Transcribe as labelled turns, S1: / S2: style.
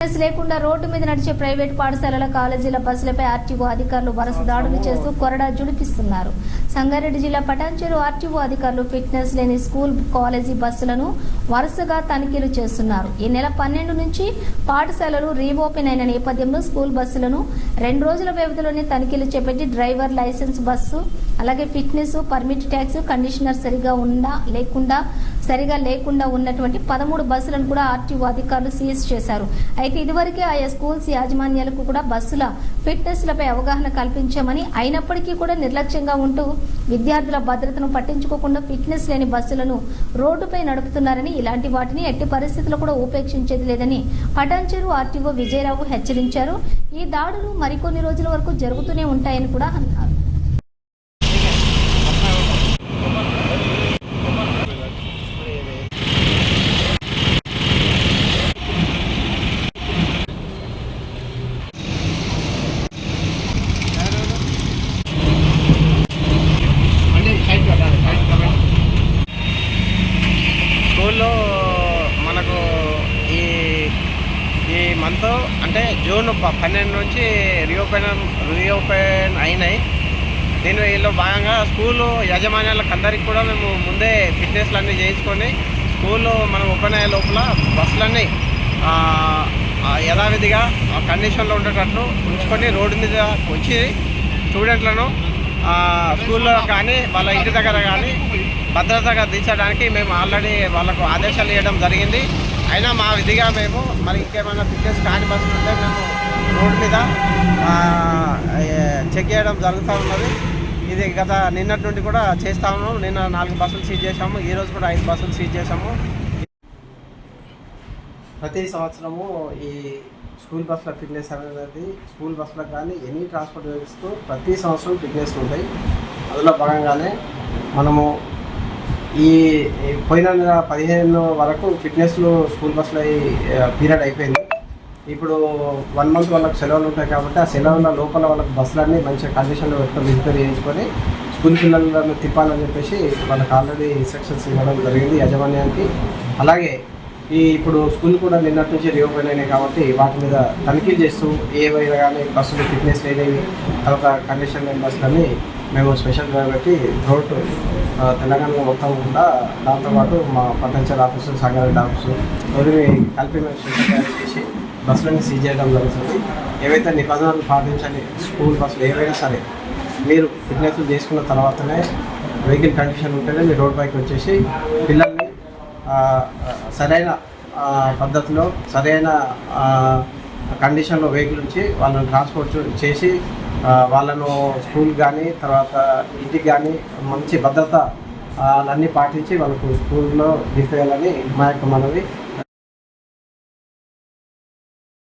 S1: Fitness లేకుండా road మీద నడిచే ప్రైవేట్ పాఠశాలల కాలేజీల బస్సులపై ఆర్టీఓ అధికారులు వరుస దాడులు చేస్తూ కొరడా జుడిపిస్తున్నారు. సంగారెడ్డి జిల్లా పటాన్చేరు ఆర్టీఓ అధికారులు ఫిట్నెస్ లేని స్కూల్ కాలేజీ బస్సులను వరుసగా తనిఖీలు చేస్తున్నారు. ఈ నెల పన్నెండు నుంచి పాఠశాలలు రీఓపెన్ అయిన నేపథ్యంలో స్కూల్ బస్సులను రెండు రోజుల వ్యవధిలోనే తనిఖీలు చేపట్టి డ్రైవర్ లైసెన్స్ బస్సు అలాగే ఫిట్నెస్ పర్మిట్ ట్యాక్స్ కండిషనర్ సరిగా ఉందా లేకుండా సరిగా లేకుండా ఉన్నటువంటి పదమూడు బస్సులను కూడా ఆర్టీఓ అధికారులు సీజ్ చేశారు. అయితే ఇదివరకే ఆయా స్కూల్స్ యాజమాన్యాలకు కూడా బస్సుల ఫిట్నెస్లపై అవగాహన కల్పించామని అయినప్పటికీ కూడా నిర్లక్ష్యంగా ఉంటూ విద్యార్థుల భద్రతను పట్టించుకోకుండా ఫిట్నెస్ లేని బస్సులను రోడ్డుపై నడుపుతున్నారని ఇలాంటి వాటిని ఎట్టి పరిస్థితుల్లో కూడా ఉపేక్షించేది లేదని పటాన్చెరు ఆర్టీఓ విజయరావు హెచ్చరించారు. ఈ దాడులు మరికొన్ని రోజుల వరకు జరుగుతూనే ఉంటాయని కూడా అన్నారు
S2: స్కూల్లో మనకు ఈ ఈ అంటే జూన్ ప- పన్నెండు నుంచి రీఓపెన్ రీఓపెన్ అయినాయి. దీని వీళ్ళు భాగంగా స్కూలు యాజమాన్యాలకు అందరికీ కూడా మేము ముందే ఫిట్నెస్లు అన్నీ చేయించుకొని స్కూల్లో మనం ఓపెన్ అయ్యే లోపల బస్సులన్నీ యథావిధిగా కండిషన్లో ఉండేటట్లు ఉంచుకొని రోడ్డు మీద వచ్చి స్టూడెంట్లను స్కూల్లో కానీ వాళ్ళ ఇంటి దగ్గర కానీ భద్రతగా దించడానికి మేము ఆల్రెడీ వాళ్ళకు ఆదేశాలు ఇవ్వడం జరిగింది. అయినా మా విధిగా మేము మరి ఇంకేమైనా ఫిట్నెస్ కాని బస్సులు ఉంటే మేము రోడ్డు మీద చెక్ చేయడం జరుగుతూ ఉన్నది. ఇది గత నిన్నటి నుండి కూడా చేస్తా ఉన్నాం. నిన్న నాలుగు బస్సులు సీజ్ చేసాము ఈరోజు కూడా ఐదు బస్సులు సీజ్ చేసాము ప్రతి సంవత్సరము ఈ స్కూల్ బస్సుల ఫిట్నెస్ అనేది స్కూల్ బస్సులకు కానీ ఎనీ ట్రాన్స్పోర్ట్ వెహికల్స్కు ప్రతి సంవత్సరం ఫిట్నెస్ ఉంటాయి. అందులో భాగంగానే మనము ఈ పోయిన నెల పదిహేను వరకు ఫిట్నెస్లో స్కూల్ బస్లో పీరియడ్ అయిపోయింది. ఇప్పుడు వన్ మంత్ వాళ్ళకి సెలవులు ఉంటాయి కాబట్టి ఆ సెలవుల లోపల వాళ్ళకి బస్సులన్నీ మంచిగా కండిషన్లో పెట్టుకొని రిపేర్ చేయించుకొని స్కూల్ పిల్లలను తిప్పాలని చెప్పేసి వాళ్ళకి ఆల్రెడీ ఇన్స్ట్రక్షన్స్ ఇవ్వడం జరిగింది యాజమాన్యానికి. అలాగే ఈ ఇప్పుడు స్కూల్ కూడా నిన్నటి నుంచి రీఓపెన్ అయినాయి కాబట్టి వాటి మీద తనిఖీలు చేస్తూ ఏవైనా కానీ బస్సులు ఫిట్నెస్ లేనివి తర్వాత కండిషన్ లేని బస్సులన్నీ మేము స్పెషల్ డ్రైవర్ పెట్టి థ్రోట్ తెలంగాణ మొత్తం కూడా దాంతోపాటు మా పొటెన్షియల్ ఆఫీసు సంగారెడ్డి ఆఫీసు ఎవరిని కలిపి మేము స్పెషల్ చేసి బస్సులను సీజ్ చేయడం జరుగుతుంది. ఏవైతే నిబంధనలు పాటించని స్కూల్ బస్సులు ఏవైనా సరే మీరు ఫిట్నెస్ చేసుకున్న తర్వాతనే వెహికల్ కండిషన్ ఉంటేనే మీరు రోడ్ బైక్ వచ్చేసి పిల్లల్ని సరైన పద్ధతిలో సరైన కండిషన్లో వెహికల్ ఉంచి వాళ్ళని ట్రాన్స్పోర్ట్ చేసి వాళ్ళను స్కూల్ కానీ తర్వాత ఇంటికి కానీ మంచి భద్రత అన్నీ పాటించి వాళ్ళకు స్కూల్లో దింపేయాలని మా యొక్క మనవి.